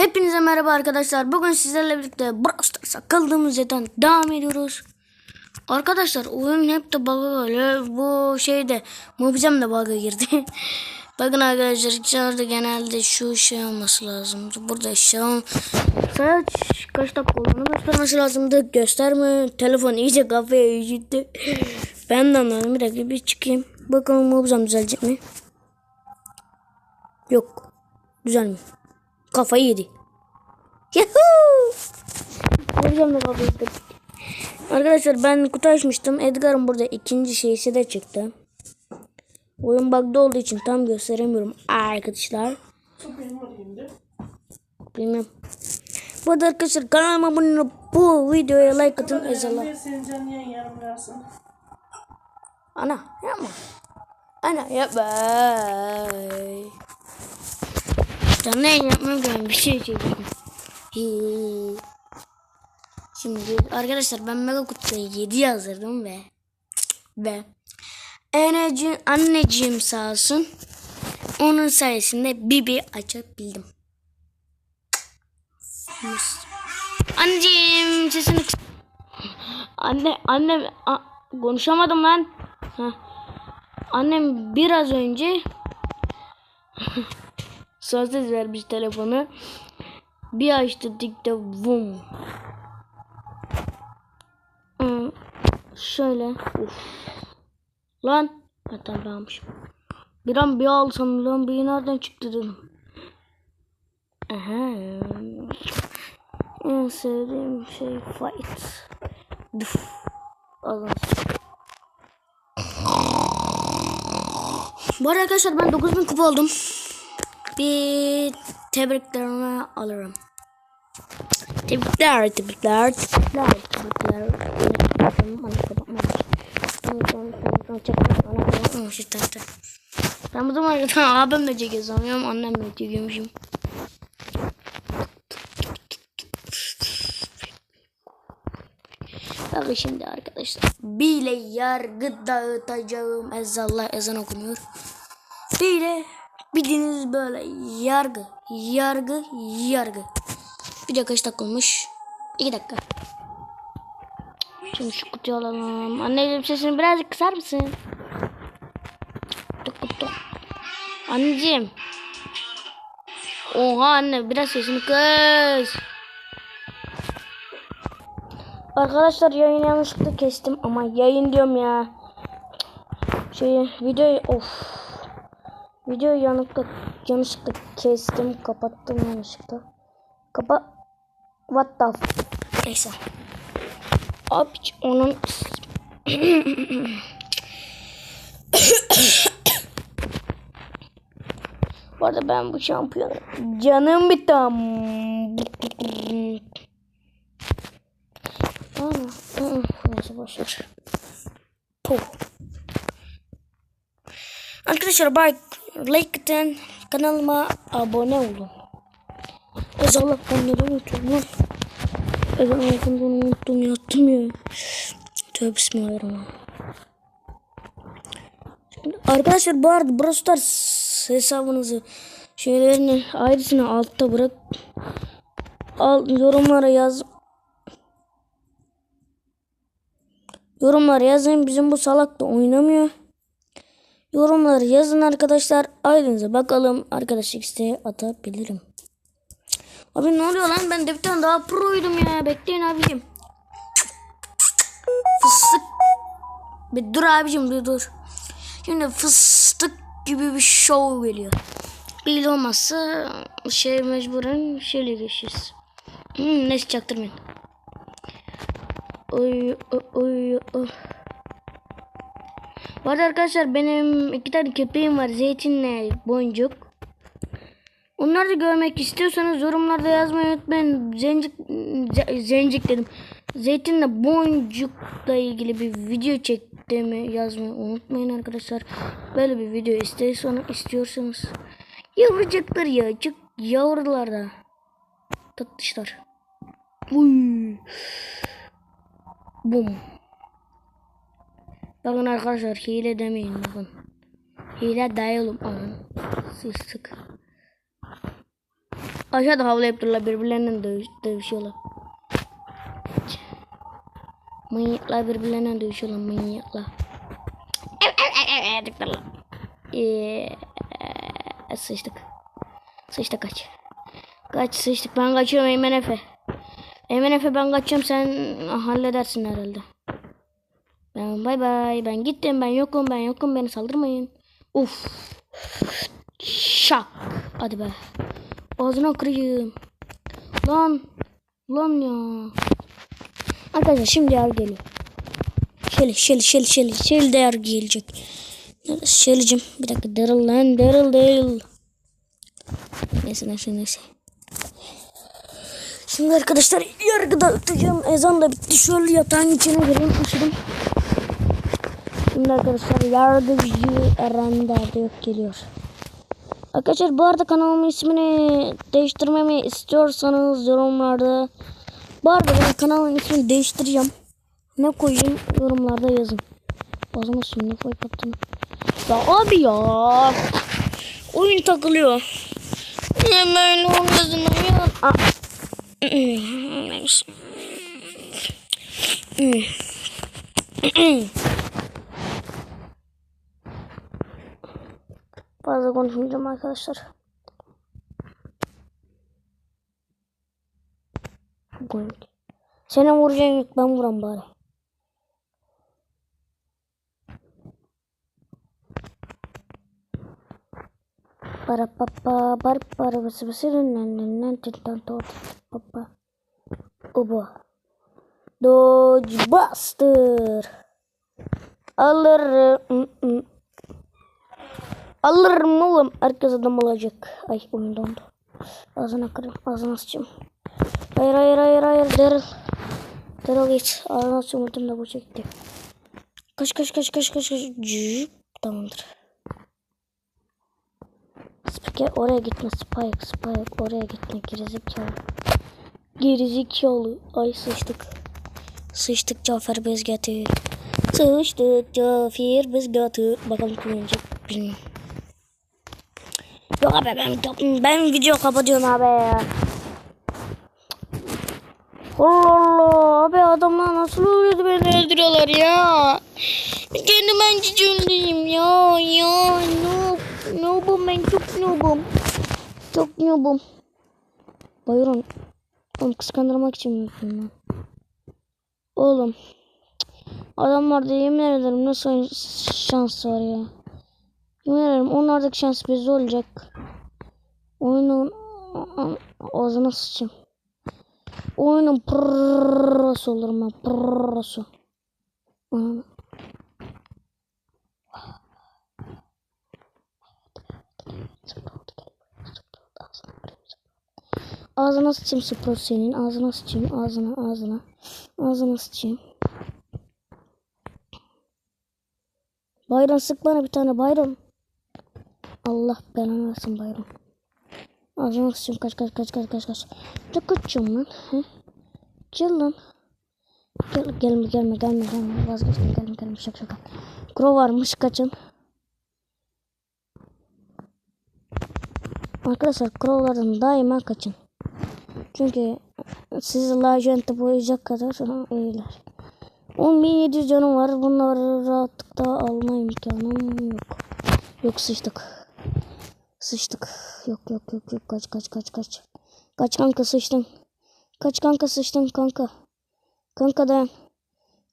Hepinize merhaba arkadaşlar. Bugün sizlerle birlikte Brawl Stars'a kaldığımız yerden devam ediyoruz. Arkadaşlar oyun hep de bug'a böyle. Bu şeyde Mobizem de bug'a girdi. Bakın arkadaşlar içeride genelde şu şey olması lazım. Burada şu an saat kaç dakika olduğunu göstermesi lazımdı. Gösterme. Telefon iyice kafaya gitti. ben de anladım. Bir dakika bir çıkayım. Bakalım Mobizem düzelecek mi? Yok. Düzelmiyor. Kafayı yedi. Yahoo! Hocam da kafayı yedi. Arkadaşlar ben kutu açmıştım. Edgar'ın burada ikinci şeysi de çıktı. Oyun bug'da olduğu için tam gösteremiyorum arkadaşlar. Bilmiyorum. Bu arada arkadaşlar kanalıma abone olup bu videoya like atın. Versin. Ana yapma. Ana yapma. Canlı yayın yapmam bir şey çekeyim. Hii. Şimdi arkadaşlar ben mega kutuya 7 yazdırdım ve ve anneciğim, anneciğim sağ olsun onun sayesinde Bibi açabildim. Anneciğim sesini Anne annem konuşamadım lan. Heh. Annem biraz önce sözsüz vermiş telefonu. Bir açtı dikte vum. Hmm, Şöyle. Uf. Lan. Hatta almışım. Bir an bir alsam lan bir nereden çıktı dedim. Aha. En sevdiğim şey fight. Duf. Alın. Bu arkadaşlar ben 9000 kupa oldum. Bir tebriklerimi alırım. Tebrikler, tebrikler, tebrikler, tebrikler. Ben bu zaman abimle çekiyor sanıyorum. Annemle çekiyormuşum. Bakın şimdi arkadaşlar. Bile yargı dağıtacağım. Ezallah ezan okunuyor. Bile bildiğiniz böyle yargı, yargı, yargı. Bir dakika kaç dakika olmuş? İki dakika. Şimdi şu kutuyu alalım. Anneciğim sesini birazcık kısar mısın? Tuk tuk. Anneciğim. Oha anne biraz sesini kıs. Arkadaşlar yayını yanlışlıkla kestim ama yayın diyorum ya. Şey videoyu of. Videoyu yanlışlıkla, yanlışlıkla kestim kapattım yanlışlıkla. Kapa What the f- Neyse. Abi onun Bu arada ben bu şampiyonu canım ı, neyse boşver. Arkadaşlar bak like atın kanalıma abone olun. Ben neden unutuyorum lan? Ben bunu unuttum yattım ya. Tövbe bismillahirrahmanirrahim. Arkadaşlar bu arada Brawl Stars hesabınızı şeylerini ayrısını altta bırak. Al yorumlara yaz. Yorumlara yazın. Bizim bu salak da oynamıyor. Yorumları yazın arkadaşlar. Ayrınıza bakalım. Arkadaş X'te atabilirim. Abi ne oluyor lan? Ben de bir tane daha proydum ya. Bekleyin abicim. Fıstık. Bir dur abicim dur dur. Şimdi fıstık gibi bir show geliyor. Bir olmazsa şey mecburen şeyle geçeceğiz. Hmm, neyse çaktırmayın. Oy oy oy oy. Bu arada arkadaşlar benim iki tane köpeğim var. Zeytinle boncuk. Onları da görmek istiyorsanız yorumlarda yazmayı unutmayın. Zencik, ze- zencik dedim. Zeytinle boncukla ilgili bir video çektiğimi yazmayı unutmayın arkadaşlar. Böyle bir video istiyorsanız, istiyorsanız. Yavrucaklar ya. Çok yavrular da. Tatlışlar. Uy. Bum. Bakın arkadaşlar hile demeyin bakın. Hile dayalım aman. Sık sık. Aşağıda havlayıp dururlar birbirlerinden dövüş, dövüşüyorlar. Manyaklar birbirlerinden dövüşüyorlar manyaklar. Eee, sıçtık. Sıçtık kaç. Kaç sıçtık ben kaçıyorum Eymen Efe. Eymen Efe ben kaçıyorum sen halledersin herhalde. Ben bay bay ben gittim ben yokum ben yokum beni saldırmayın. Uf. Şak. Hadi be. Ağzına kırayım. Lan. Lan ya. Arkadaşlar şimdi yer geliyor. Şeli şeli şeli şeli. Şeli de yer gelecek. Şeli'cim? Bir dakika Daryl lan. Daryl değil. Neyse neyse neyse. Şimdi arkadaşlar yargıda öteceğim. Ezan da bitti. Şöyle yatağın içine gireyim. Üşüdüm. Şimdi arkadaşlar yargıcı Eren derdi yok geliyor. Arkadaşlar bu arada kanalımın ismini değiştirmemi istiyorsanız yorumlarda bu arada ben kanalın ismini değiştireceğim. Ne koyayım yorumlarda yazın. O zaman şimdi koy yaptım. Ya abi ya. Oyun takılıyor. Niye böyle olmasın ya? Neyse. Fazla konuşmayacağım arkadaşlar. Gol. Senin vuracağın yok ben vuram bari. Para papa para para bası bası nan nan nan tintan tot papa. Oba. Dodge Buster. Alır. Alırım oğlum. Herkes adam olacak. Ay oyun dondu. Ağzına kırayım. Ağzına sıçayım. Hayır hayır hayır hayır. Daryl. Daryl git. Ağzına. Ultim de bu çekti. Kaç kaç kaç kaç kaç kaç. Cüp. Tamamdır. Spike oraya gitme. Spike Spike oraya gitme. Gerizekalı. Gerizekalı. Ay sıçtık. Sıçtık Cafer biz getir. Sıçtık Cafer biz getir. Bakalım kim bilmiyorum. Yok abi ben, ben video kapatıyorum abi ya. Allah Allah abi adamlar nasıl öldürdü beni öldürüyorlar ya. Kendi ben cicimliyim ya ya noob noobum ben çok noobum. Çok noobum. Bayron. Oğlum kıskandırmak için mi yapıyorum lan? Oğlum. Adamlarda yemin ederim nasıl şans var ya. Ederim onlardaki şans bizde olacak. Oyunun ağzına sıçayım. Oyunun prosu olurum ben. Prosu. Anam. Ağzına sıçayım Sprot senin. Ağzına sıçayım. Ağzına ağzına. Ağzına sıçayım. Bayram sık bana bir tane bayram. Allah belanı versin bayram. Ağzına sıçayım kaç kaç kaç kaç kaç kaç. Çok kaçıyorum lan. He? Gel lan. Gel, gelme gelme gelme gelme. Vazgeçtim gelme gelme şaka şaka. Kro varmış kaçın. Arkadaşlar crowlardan daima kaçın. Çünkü sizi laciverte boyayacak kadar iyiler. 10.700 canım var. Bunları rahatlıkla alma imkanım yok. Yok sıçtık. Sıçtık. Yok yok yok yok. Kaç kaç kaç kaç. Kaç kanka sıçtın. Kaç kanka sıçtın kanka. Kanka dayan.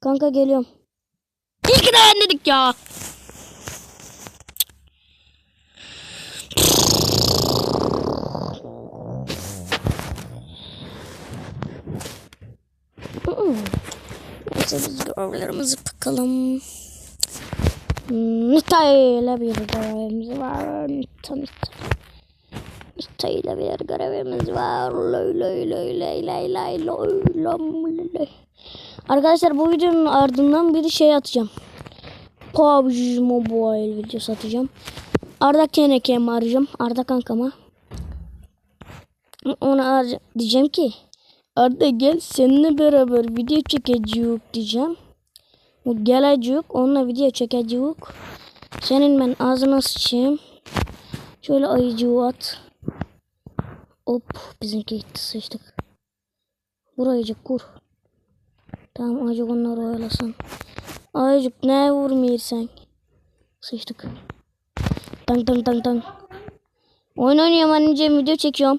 Kanka geliyorum. İyi ki dayan dedik ya. Neyse biz görevlerimizi bakalım. Nita ile bir görevimiz var. Nita Nita. Nita ile bir görevimiz var. Lay lay lay lay lay lay lay lay. Arkadaşlar bu videonun ardından bir şey atacağım. PUBG Mobile videosu atacağım. Arda Keneke'ye mi arayacağım? Arda kankama. Ona diyeceğim ki Arda gel seninle beraber video çekeceğiz diyeceğim. Gelecek onunla video çekeceğiz. Senin ben ağzına sıçayım. Şöyle ayıcığı at. Hop bizimki gitti sıçtık. Burayıcık kur. Tamam acık onları oyalasın. Ayıcık ne vurmuyorsan. Sıçtık. Tang tang tang tang. Oyun oynuyorum anneciğim video çekiyorum.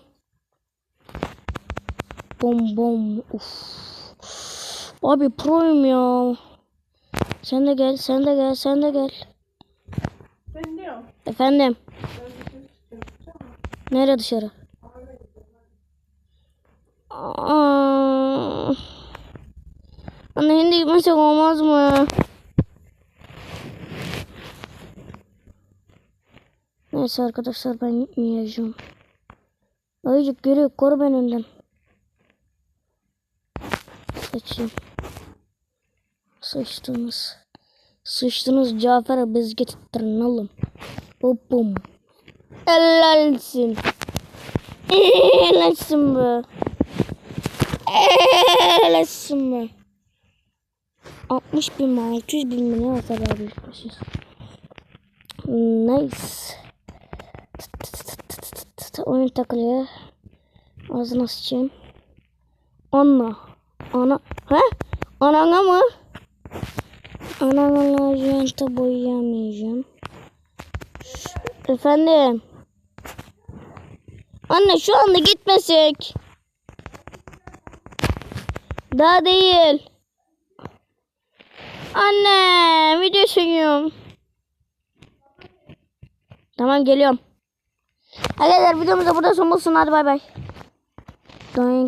Bom bom. Uf. Abi proyum ya. Sen de gel, sen de gel, sen de gel. Ben diyorum. Efendim. Nereye dışarı? Aa. Anne hindi gitmesek olmaz mı? Neyse arkadaşlar ben gitmeyeceğim. Ayıcık görüyor koru beni önden. Seçeyim. Sıçtınız. Sıçtınız Cafer'e biz. Hop bum. Helalsin. Helalsin be. Helalsin be. 60 bin mi 600 bin mi ne kadar büyükmüşüz. Nice. Oyun takılıyor. Ağzına sıçayım. Anna. Ana. He? Anana mı? Anana laciverte boyayamayacağım. Efendim. Anne şu anda gitmesek. Daha değil. Anne video çekiyorum. Tamam geliyorum. Arkadaşlar videomuz da burada son bulsun. Hadi bay bay. Doink.